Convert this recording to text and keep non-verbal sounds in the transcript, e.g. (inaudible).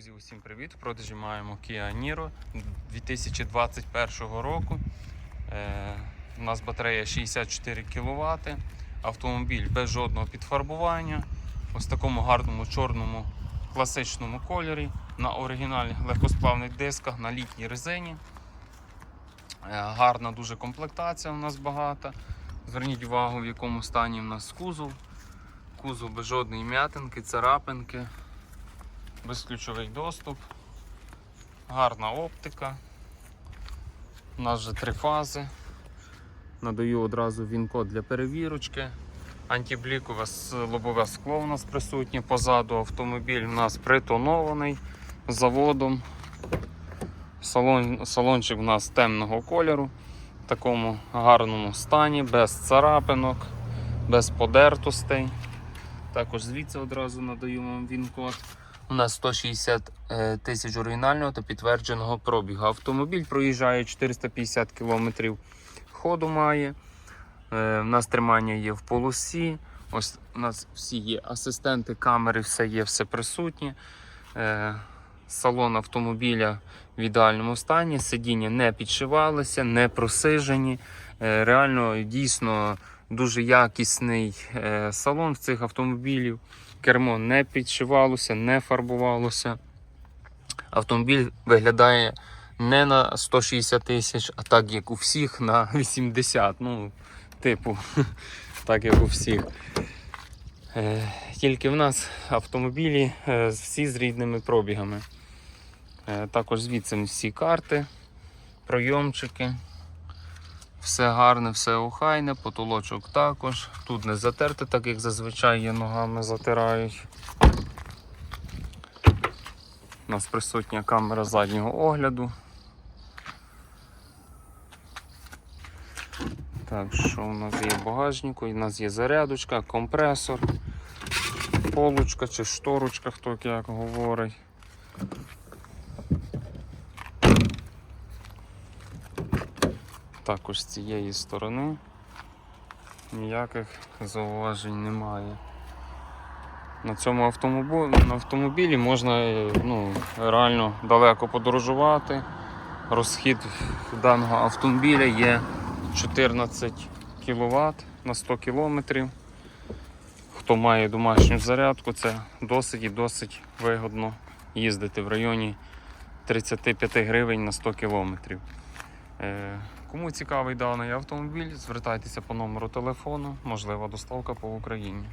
Друзі, усім привіт! В продажі маємо Kia Niro 2021 року. Е, у нас батарея 64 кВт, автомобіль без жодного підфарбування. Ось в такому гарному чорному класичному кольорі, на оригінальних легкосплавних дисках, на літній резині. Е, гарна дуже комплектація у нас багата. Зверніть увагу, в якому стані у нас кузов. Кузов без жодної м'ятинки, царапинки безключовий доступ, гарна оптика. У нас вже три фази. Надаю одразу він-код для перевірочки. Антиблікове лобове скло у нас присутнє позаду. Автомобіль у нас притонований заводом. Салон, салончик у нас темного кольору, в такому гарному стані, без царапинок, без подертостей. Також звідси одразу надаю вам він-код. У нас 160 е, тисяч оригінального та підтвердженого пробігу. Автомобіль проїжджає 450 км ходу має. Е, У нас тримання є в полосі. Ось у нас всі є асистенти, камери, все є, все присутнє. Е, Салон автомобіля в ідеальному стані, сидіння не підшивалися, не просижені. Е, Реально дійсно дуже якісний е, салон в цих автомобілів. Кермо не підшивалося, не фарбувалося. Автомобіль виглядає не на 160 тисяч, а так як у всіх на 80. Ну, типу, (laughs) так як у всіх. Е, Тільки в нас автомобілі е, всі з рідними пробігами. Е, Також звідси всі карти, пройомчики. Все гарне, все охайне, потолочок також. Тут не затерте, так як зазвичай є ногами затирають. У нас присутня камера заднього огляду. Так, що у нас є в багажнику? У нас є зарядочка, компресор, полочка чи шторочка, хто як говорить. Також з цієї сторони ніяких зауважень немає. На цьому автомобілі, можна е, ну, реально далеко подорожувати. Розхід даного автомобіля є 14 кВт на 100 км. Хто має домашню зарядку, це досить і досить вигодно їздити в районі 35 гривень на 100 км. Кому цікавий даний автомобіль, звертайтеся по номеру телефону, можлива доставка по Україні.